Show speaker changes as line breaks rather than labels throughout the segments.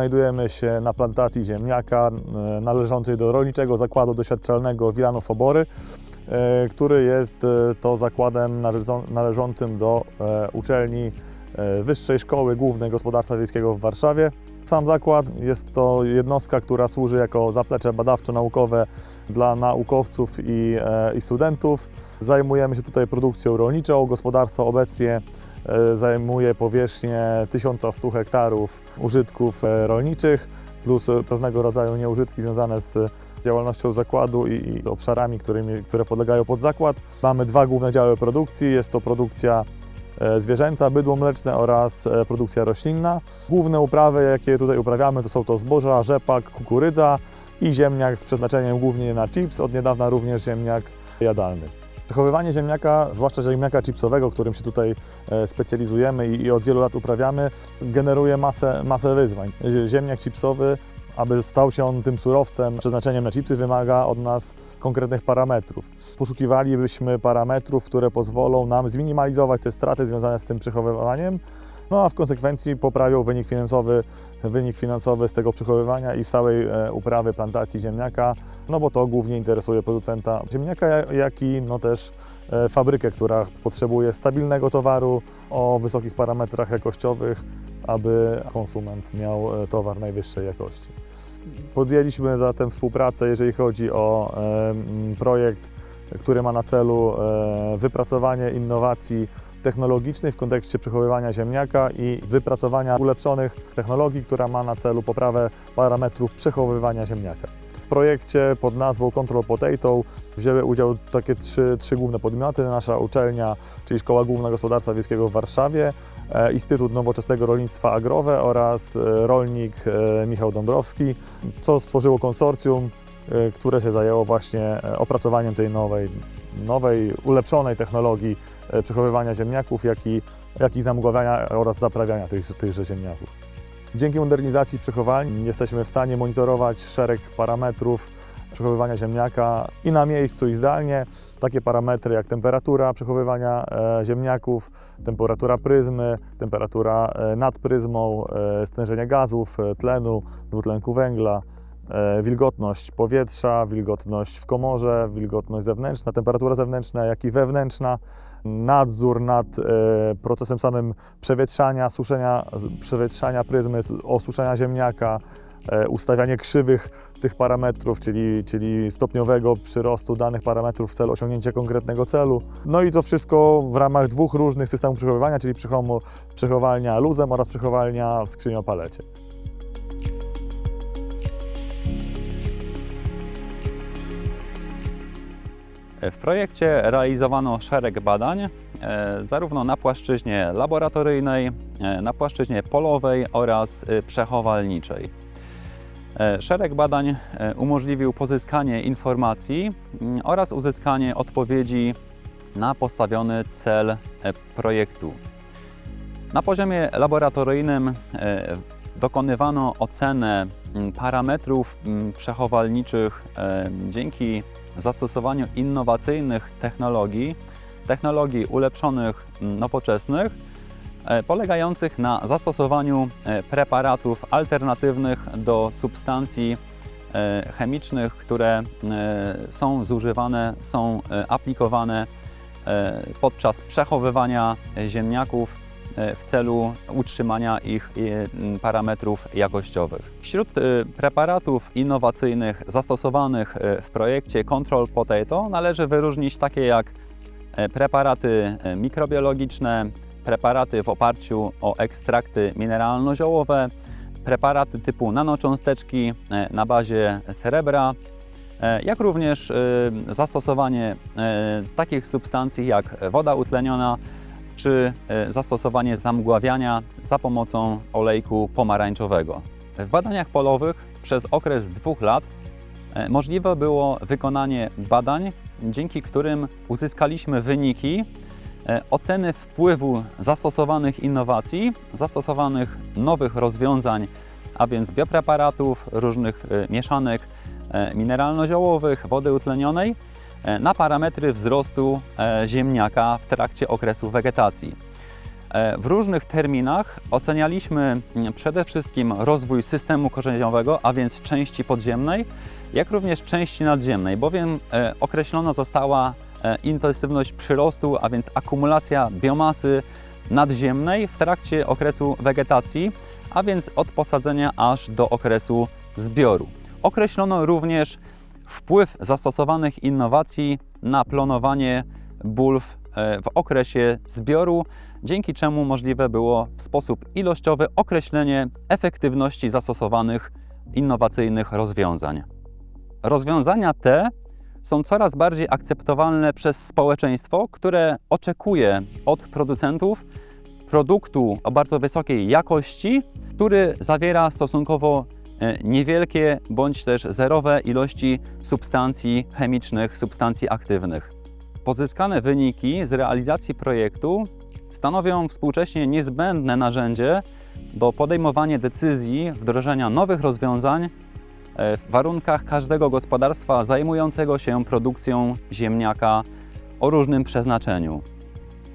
Znajdujemy się na plantacji ziemniaka e, należącej do Rolniczego Zakładu Doświadczalnego Wilanów Obory, e, który jest e, to zakładem należą- należącym do uczelni Wyższej Szkoły Głównej Gospodarstwa Wiejskiego w Warszawie. Sam zakład jest to jednostka, która służy jako zaplecze badawczo-naukowe dla naukowców i, e, i studentów. Zajmujemy się tutaj produkcją rolniczą. Gospodarstwo obecnie e, zajmuje powierzchnię 1100 hektarów użytków e, rolniczych, plus e, pewnego rodzaju nieużytki związane z działalnością zakładu i, i obszarami, którymi, które podlegają pod zakład. Mamy dwa główne działy produkcji. Jest to produkcja e, zwierzęca, bydło mleczne oraz e, produkcja roślinna. Główne uprawy, jakie tutaj uprawiamy, to są to zboża, rzepak, kukurydza i ziemniak z przeznaczeniem głównie na chips, od niedawna również ziemniak jadalny. Przechowywanie ziemniaka, zwłaszcza ziemniaka chipsowego, którym się tutaj e, specjalizujemy i od wielu lat uprawiamy, generuje masę, masę wyzwań. Ziemniak chipsowy, aby stał się on tym surowcem przeznaczeniem na chipsy, wymaga od nas konkretnych parametrów. Poszukiwalibyśmy parametrów, które pozwolą nam zminimalizować te straty związane z tym przechowywaniem, no a w konsekwencji poprawią wynik finansowy, wynik finansowy z tego przechowywania i całej e, uprawy plantacji ziemniaka, no bo to głównie interesuje producenta ziemniaka, ja- jak i no też e, fabrykę, która potrzebuje stabilnego towaru o wysokich parametrach jakościowych, aby konsument miał e, towar najwyższej jakości. Podjęliśmy zatem współpracę, jeżeli chodzi o e, projekt, który ma na celu e, wypracowanie innowacji technologicznej w kontekście przechowywania ziemniaka i wypracowania ulepszonych technologii, która ma na celu poprawę parametrów przechowywania ziemniaka. W projekcie pod nazwą Control Potato wzięły udział takie trzy, trzy główne podmioty. Nasza uczelnia, czyli Szkoła Główna Gospodarstwa Wiejskiego w Warszawie, Instytut Nowoczesnego Rolnictwa Agrowe oraz e, rolnik e, Michał Dąbrowski, co stworzyło konsorcjum, e, które się zajęło właśnie e, opracowaniem tej nowej, nowej ulepszonej technologii e, przechowywania ziemniaków, jak i, jak i zamgławiania oraz zaprawiania tych, tychże ziemniaków. Dzięki modernizacji przechowalni jesteśmy w stanie monitorować szereg parametrów przechowywania ziemniaka i na miejscu i zdalnie. Takie parametry jak temperatura przechowywania e, ziemniaków, temperatura pryzmy, temperatura e, nad pryzmą, e, stężenie gazów, tlenu, dwutlenku węgla, wilgotność powietrza, wilgotność w komorze, wilgotność zewnętrzna, temperatura zewnętrzna, jak i wewnętrzna, nadzór nad procesem samym przewietrzania, suszenia, przewietrzania pryzmy, osuszenia ziemniaka, ustawianie krzywych tych parametrów, czyli, czyli stopniowego przyrostu danych parametrów w celu osiągnięcia konkretnego celu. No i to wszystko w ramach dwóch różnych systemów przechowywania, czyli przechowalnia luzem oraz przechowalnia w skrzyniopalecie.
W projekcie realizowano szereg badań, e, zarówno na płaszczyźnie laboratoryjnej, e, na płaszczyźnie polowej oraz e, przechowalniczej. E, Szereg badań e, umożliwił pozyskanie informacji mm, oraz uzyskanie odpowiedzi na postawiony cel e, projektu. Na poziomie laboratoryjnym dokonywano ocenę mm, parametrów mm, przechowalniczych dzięki zastosowaniu innowacyjnych technologii, technologii ulepszonych, nowoczesnych, polegających na zastosowaniu e, preparatów alternatywnych do substancji e, chemicznych, które e, są zużywane, są e, aplikowane e, podczas przechowywania e, ziemniaków e, w celu utrzymania ich e, parametrów jakościowych. Wśród e, preparatów innowacyjnych zastosowanych e, w projekcie Control Potato należy wyróżnić takie jak e, preparaty e, mikrobiologiczne, preparaty w oparciu o ekstrakty mineralno-ziołowe, preparaty typu nanocząsteczki e, na bazie srebra, e, jak również e, zastosowanie takich substancji jak woda utleniona czy zastosowanie zamgławiania za pomocą olejku pomarańczowego. W badaniach polowych przez okres dwóch lat możliwe było wykonanie badań, dzięki którym uzyskaliśmy wyniki oceny wpływu zastosowanych innowacji, zastosowanych nowych rozwiązań, a więc biopreparatów, różnych e, mieszanek e, mineralno-ziołowych, wody utlenionej e, na parametry wzrostu e, ziemniaka w trakcie okresu wegetacji. E, W różnych terminach ocenialiśmy przede wszystkim rozwój systemu korzeniowego, a więc części podziemnej, jak również części nadziemnej, bowiem e, określona została e, intensywność przyrostu, a więc akumulacja biomasy nadziemnej w trakcie okresu wegetacji, a więc od posadzenia aż do okresu zbioru. Określono również wpływ zastosowanych innowacji na planowanie bulw e, w okresie zbioru, dzięki czemu możliwe było w sposób ilościowy określenie efektywności zastosowanych innowacyjnych rozwiązań. Rozwiązania te są coraz bardziej akceptowalne przez społeczeństwo, które oczekuje od producentów produktu o bardzo wysokiej jakości, który zawiera stosunkowo e, niewielkie bądź też zerowe ilości substancji chemicznych, substancji aktywnych. Pozyskane wyniki z realizacji projektu stanowią współcześnie niezbędne narzędzie do podejmowania decyzji wdrożenia nowych rozwiązań w warunkach każdego gospodarstwa zajmującego się produkcją ziemniaka o różnym przeznaczeniu.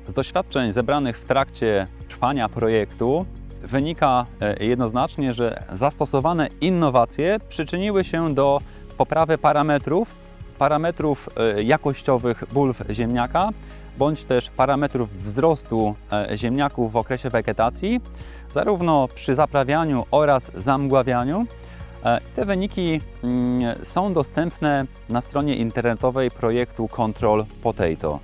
Z doświadczeń zebranych w trakcie trwania projektu wynika e, jednoznacznie, że zastosowane innowacje przyczyniły się do poprawy parametrów, parametrów e, jakościowych bulw ziemniaka, bądź też parametrów wzrostu e, ziemniaków w okresie wegetacji, zarówno przy zaprawianiu oraz zamgławianiu. E, Te wyniki mm, są dostępne na stronie internetowej projektu Control Potato.